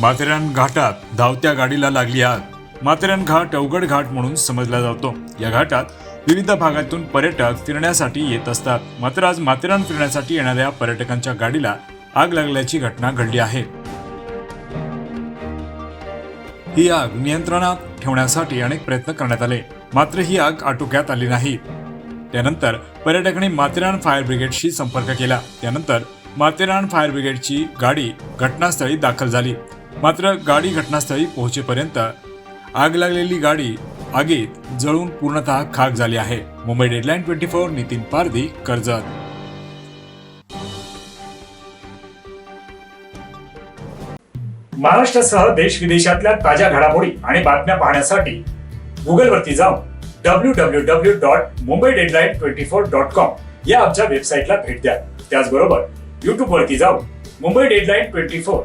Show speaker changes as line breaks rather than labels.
माथेरान घाटात धावत्या गाडीला लागली आग. माथेरान घाट अवघड घाट म्हणून समजला जातो. या घाटात विविध भागातून पर्यटक फिरण्यासाठी येत असतात. मात्र आज माथेरान फिरण्यासाठी येणाऱ्या पर्यटकांच्या गाडीला आग लागल्याची घटना घडली आहे. ही आग नियंत्रणात ठेवण्यासाठी अनेक प्रयत्न करण्यात आले. मात्र ही आग आटोक्यात आली नाही. त्यानंतर पर्यटकांनी माथेरान फायर ब्रिगेडशी संपर्क केला. त्यानंतर माथेरान फायर ब्रिगेडची गाडी घटनास्थळी दाखल झाली. मात्र गाडी घटनास्थळी पोहोचेपर्यंत आग लागलेली गाडी आगीत जळून पूर्णतः खाक झाली आहे. Mumbai deadline twenty four Nitin Pardhi Karjat.
महाराष्ट्रासह देश विदेशातल्या ताज्या घडामोडी आणि बातम्या पाहण्यासाठी गुगलवरती जाऊन W W W dot Mumbai deadline twenty four dot com या आमच्या वेबसाईटला भेट द्या. त्याचबरोबर युट्यूब वरती जाऊन मुंबई डेडलाईन ट्वेंटी फोर